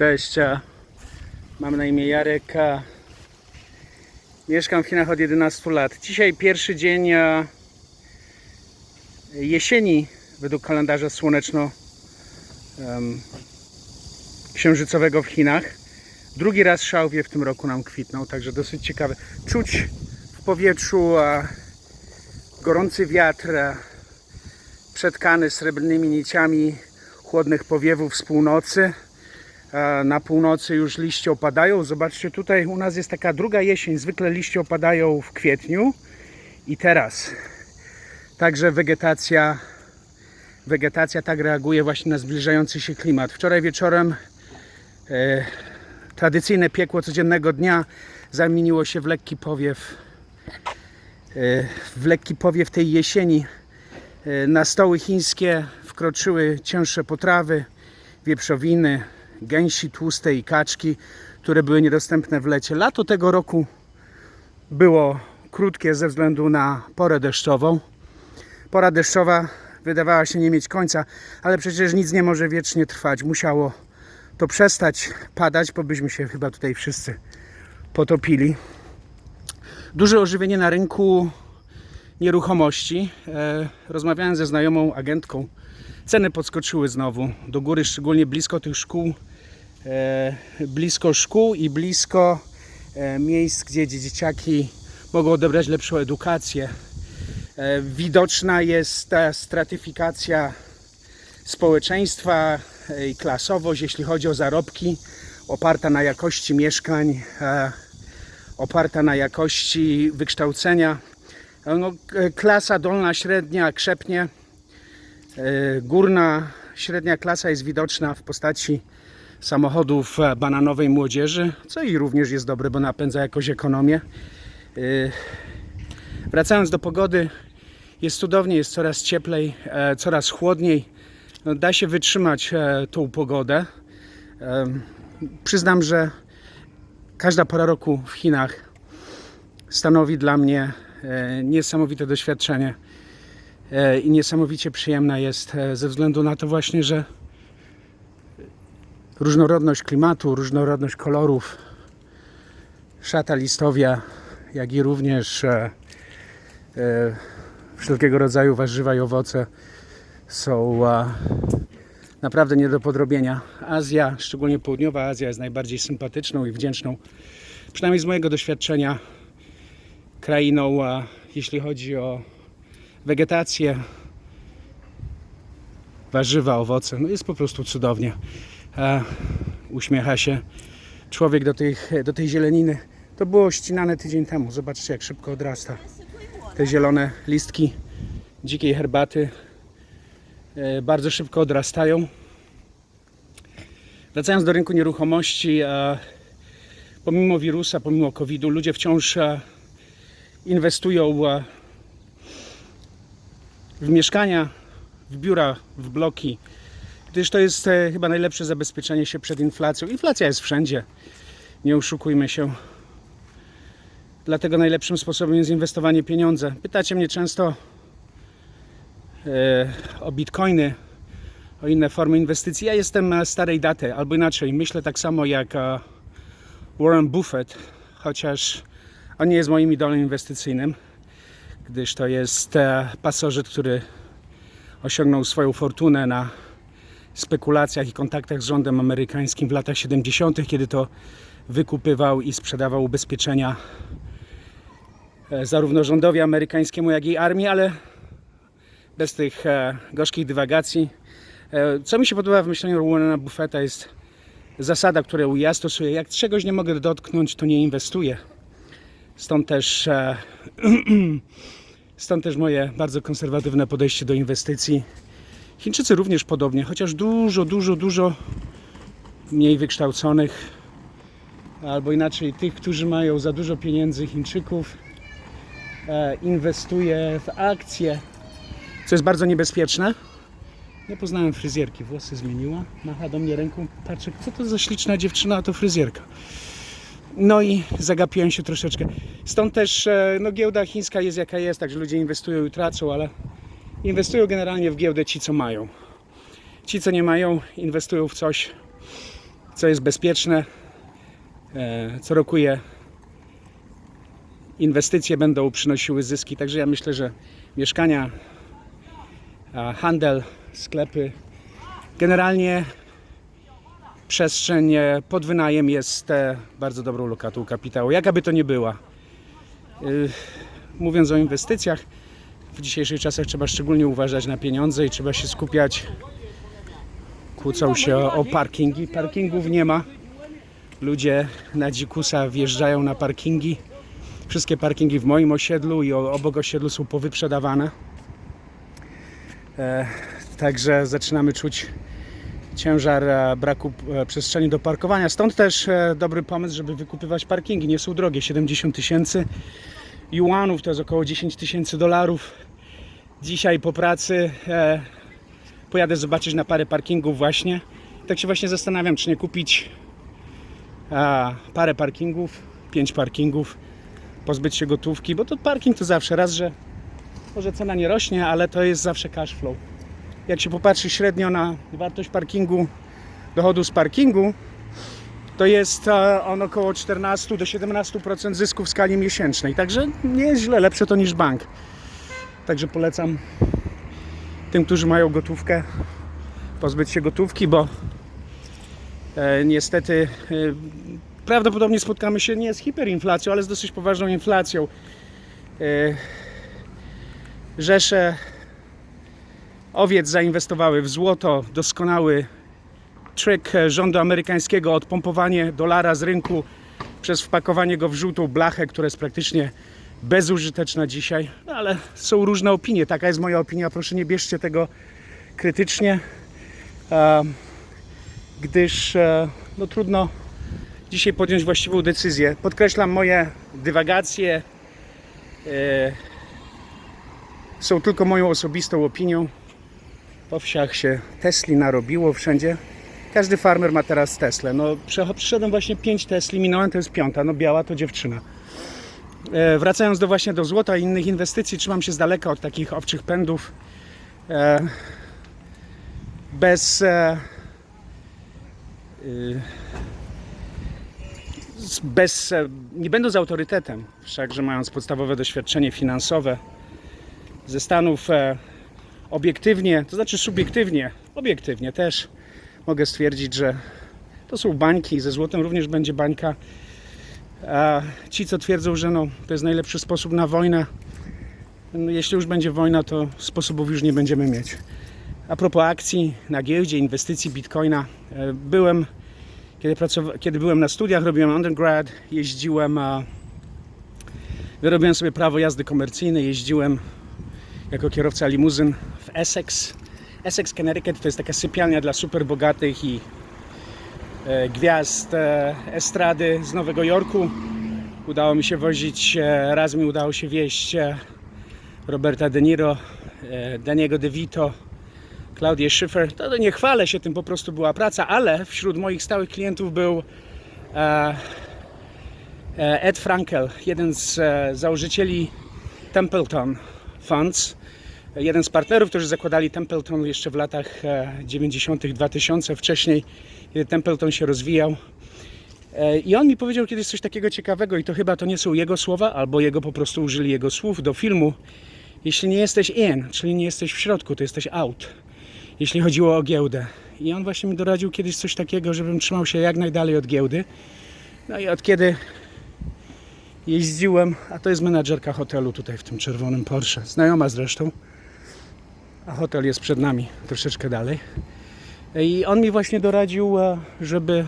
Cześć, mam na imię Jarek. Mieszkam w Chinach od 11 lat. Dzisiaj pierwszy dzień jesieni według kalendarza słoneczno em, księżycowego w Chinach. Drugi raz szałwie w tym roku nam kwitną, także dosyć ciekawe. Czuć w powietrzu gorący wiatr przetkany srebrnymi niciami chłodnych powiewów z północy. E, Na północy już liście opadają. Zobaczcie, tutaj u nas jest taka druga jesień. Zwykle liście opadają w kwietniu i teraz. Także wegetacja, wegetacja tak reaguje właśnie na zbliżający się klimat. Wczoraj wieczorem e, tradycyjne piekło codziennego dnia zamieniło się w lekki powiew, e, w lekki powiew tej jesieni. E, Na stoły chińskie wkroczyły cięższe potrawy, wieprzowiny, gęsi tłuste i kaczki, które były niedostępne w lecie. Lato tego roku było krótkie ze względu na porę deszczową. Pora deszczowa wydawała się nie mieć końca, ale przecież nic nie może wiecznie trwać. Musiało to przestać padać, bo byśmy się chyba tutaj wszyscy potopili. Duże ożywienie na rynku nieruchomości. E, rozmawiałem ze znajomą agentką. Ceny podskoczyły znowu do góry, szczególnie blisko tych szkół, blisko szkół i blisko e, miejsc, gdzie dzieciaki mogą odebrać lepszą edukację. E, widoczna jest ta stratyfikacja społeczeństwa e, i klasowość, jeśli chodzi o zarobki, oparta na jakości mieszkań, e, oparta na jakości wykształcenia. No, klasa dolna, średnia krzepnie. E, Górna, średnia klasa jest widoczna w postaci samochodów e, bananowej młodzieży, co i również jest dobre, bo napędza jakoś ekonomię. E, Wracając do pogody, jest cudownie, jest coraz cieplej, e, coraz chłodniej. No, da się wytrzymać tą pogodę. Przyznam, że każda pora roku w Chinach stanowi dla mnie niesamowite doświadczenie i niesamowicie przyjemna jest ze względu na to właśnie, że różnorodność klimatu, różnorodność kolorów, szata listowia, jak i również e, e, wszelkiego rodzaju warzywa i owoce są e, naprawdę nie do podrobienia. Azja, szczególnie południowa Azja jest najbardziej sympatyczną i wdzięczną, przynajmniej z mojego doświadczenia, krainą, a jeśli chodzi o wegetację, warzywa, owoce. No jest po prostu cudownie. E, uśmiecha się człowiek do, tych, do tej zieleniny. To było ścinane tydzień temu. Zobaczcie, jak szybko odrasta. Te zielone listki dzikiej herbaty e, bardzo szybko odrastają. Wracając do rynku nieruchomości, e, pomimo wirusa, pomimo COVID-u, ludzie wciąż e, inwestują e, w mieszkania, w biura, w bloki, gdyż to jest e, chyba najlepsze zabezpieczenie się przed inflacją. Inflacja jest wszędzie, nie oszukujmy się. Dlatego najlepszym sposobem jest inwestowanie pieniądze. Pytacie mnie często e, o bitcoiny, o inne formy inwestycji. Ja jestem starej daty, albo inaczej, myślę tak samo jak e, Warren Buffett, chociaż on nie jest moim idolem inwestycyjnym, gdyż to jest pasożyt, który osiągnął swoją fortunę na spekulacjach i kontaktach z rządem amerykańskim w latach 70., kiedy to wykupywał i sprzedawał ubezpieczenia e, zarówno rządowi amerykańskiemu, jak i armii, ale bez tych e, gorzkich dywagacji. E, co mi się podoba w myśleniu Warrena Buffetta jest zasada, którą ja stosuję. Jak czegoś nie mogę dotknąć, to nie inwestuję. Stąd też, stąd też moje bardzo konserwatywne podejście do inwestycji. Chińczycy również podobnie, chociaż dużo, dużo, dużo mniej wykształconych, albo inaczej tych, którzy mają za dużo pieniędzy Chińczyków, e, inwestuje w akcje, co jest bardzo niebezpieczne. Nie poznałem fryzjerki, włosy zmieniła, macha do mnie ręką, patrzę, co to za śliczna dziewczyna, a to fryzjerka. No i zagapiłem się troszeczkę. Stąd też e, no, giełda chińska jest jaka jest, także ludzie inwestują i tracą, ale inwestują generalnie w giełdę ci, co mają. Ci, co nie mają, inwestują w coś, co jest bezpieczne, e, co rokuje inwestycje będą przynosiły zyski. Także ja myślę, że mieszkania, handel, sklepy, generalnie przestrzeń e, pod wynajem jest e, bardzo dobrą lokatą kapitału, jaka by to nie była. Mówiąc o inwestycjach, w dzisiejszych czasach trzeba szczególnie uważać na pieniądze i trzeba się skupiać. Kłócą się o, o parkingi. Parkingów nie ma. Ludzie na dzikusa wjeżdżają na parkingi. Wszystkie parkingi w moim osiedlu i obok osiedlu są powyprzedawane. E, także zaczynamy czuć ciężar e, braku e, przestrzeni do parkowania. Stąd też e, dobry pomysł, żeby wykupywać parkingi. Nie są drogie, 70 tysięcy juanów, to jest około 10 tysięcy dolarów. Dzisiaj po pracy e, pojadę zobaczyć na parę parkingów właśnie. Tak się właśnie zastanawiam, czy nie kupić parę parkingów, pięć parkingów, pozbyć się gotówki, bo to parking to zawsze raz, że może cena nie rośnie, ale to jest zawsze cash flow. Jak się popatrzy średnio na wartość parkingu, dochodu z parkingu, to jest e, on około 14 do 17% zysku w skali miesięcznej. Także nie jest źle, lepsze to niż bank. Także polecam tym, którzy mają gotówkę, pozbyć się gotówki, bo e, niestety e, prawdopodobnie spotkamy się nie z hiperinflacją, ale z dosyć poważną inflacją. E, Rzesze owiec zainwestowały w złoto, doskonały e, rządu amerykańskiego, odpompowanie dolara z rynku przez wpakowanie go w żółtą blachę, która jest praktycznie bezużyteczna dzisiaj, no, ale są różne opinie. Taka jest moja opinia, proszę nie bierzcie tego krytycznie, gdyż e, no, trudno dzisiaj podjąć właściwą decyzję. Podkreślam moje dywagacje. E, są tylko moją osobistą opinią. Po wsiach się Tesli narobiło wszędzie. Każdy farmer ma teraz Teslę. No, przyszedłem właśnie 5 Tesli, minąłem, to jest piąta. No biała to dziewczyna. E, wracając do właśnie do złota i innych inwestycji, trzymam się z daleka od takich owczych pędów. E, bez e, y, bez, nie będąc autorytetem, wszakże mając podstawowe doświadczenie finansowe ze Stanów, obiektywnie, to znaczy subiektywnie, obiektywnie też mogę stwierdzić, że to są bańki, ze złotem również będzie bańka. A ci, co twierdzą, że no, to jest najlepszy sposób na wojnę, no, jeśli już będzie wojna, to sposobów już nie będziemy mieć. A propos akcji na giełdzie, inwestycji bitcoina, e, byłem, kiedy, pracowa- kiedy byłem na studiach, robiłem undergrad, jeździłem, a, wyrobiłem sobie prawo jazdy komercyjnej, jeździłem jako kierowca limuzyn w Essex. Essex, Connecticut to jest taka sypialnia dla super bogatych i gwiazd e, estrady z Nowego Jorku. Udało mi się wozić, e, raz mi udało się wieść e, Roberta De Niro, e, Daniego DeVito, Claudię Schiffer. To, nie chwalę się tym, po prostu była praca, ale wśród moich stałych klientów był e, e, Ed Frankel, jeden z e, założycieli Templeton Funds. Jeden z partnerów, którzy zakładali Templeton jeszcze w latach e, 90., 2000, wcześniej, kiedy Templeton się rozwijał. E, I on mi powiedział kiedyś coś takiego ciekawego, i to chyba to nie są jego słowa, albo jego po prostu użyli jego słów do filmu. Jeśli nie jesteś in, czyli nie jesteś w środku, to jesteś out. Jeśli chodziło o giełdę. I on właśnie mi doradził kiedyś coś takiego, żebym trzymał się jak najdalej od giełdy. No i od kiedy jeździłem, a to jest menadżerka hotelu tutaj w tym czerwonym Porsche, znajoma zresztą, a hotel jest przed nami troszeczkę dalej. I on mi właśnie doradził, e, żeby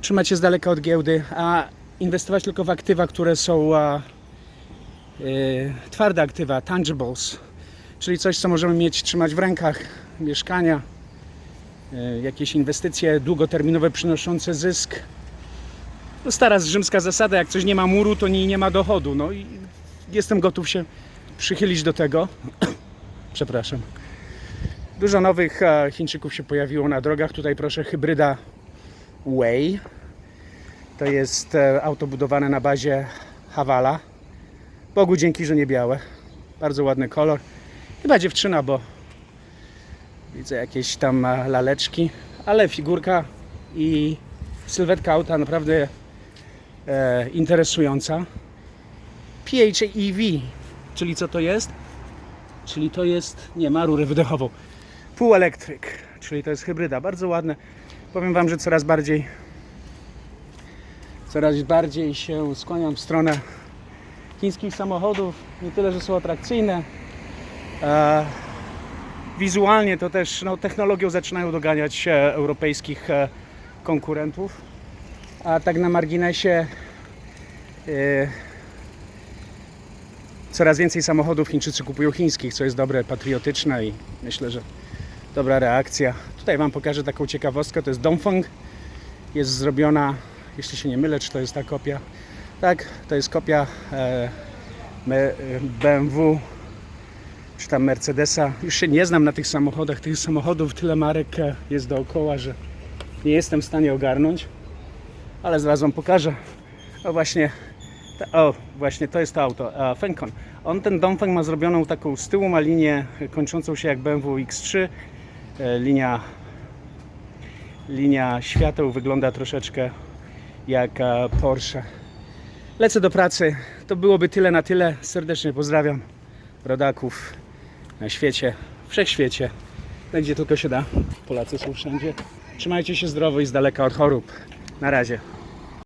trzymać się z daleka od giełdy, a inwestować tylko w aktywa, które są e, e, twarde aktywa, tangibles, czyli coś, co możemy mieć, trzymać w rękach, mieszkania, jakieś inwestycje długoterminowe przynoszące zysk. No stara rzymska zasada, jak coś nie ma muru, to nie, nie ma dochodu. No i jestem gotów się przychylić do tego. Przepraszam. Dużo nowych e, Chińczyków się pojawiło na drogach. Tutaj proszę hybryda Way. To jest e, auto budowane na bazie Havala. Bogu dzięki, że nie białe. Bardzo ładny kolor. Chyba dziewczyna, bo widzę jakieś tam e, laleczki, ale figurka i sylwetka auta naprawdę e, interesująca. PHEV, czyli co to jest? Czyli to jest, nie ma rurę wydechową. Półelektryk, czyli to jest hybryda, bardzo ładne. Powiem Wam, że coraz bardziej coraz bardziej się skłaniam w stronę chińskich samochodów. Nie tyle, że są atrakcyjne. E, wizualnie to też no, technologią zaczynają doganiać europejskich e, konkurentów. A tak na marginesie e, coraz więcej samochodów Chińczycy kupują chińskich, co jest dobre, patriotyczne i myślę, że dobra reakcja. Tutaj Wam pokażę taką ciekawostkę. To jest Dongfeng. Jest zrobiona, jeśli się nie mylę, czy to jest ta kopia. Tak, to jest kopia e, BMW czy tam Mercedesa. Już się nie znam na tych samochodach. Tych samochodów tyle marek e, jest dookoła, że nie jestem w stanie ogarnąć. Ale zaraz Wam pokażę. O właśnie, o właśnie to jest to auto, a Fencon. On ten Dongfeng ma zrobioną taką z tyłu ma linię kończącą się jak BMW X3. E, linia linia świateł wygląda troszeczkę jak e, Porsche. Lecę do pracy. To byłoby tyle na tyle. Serdecznie pozdrawiam rodaków na świecie, wszechświecie, no, gdzie tylko się da. Polacy są wszędzie. Trzymajcie się zdrowo i z daleka od chorób. Na razie.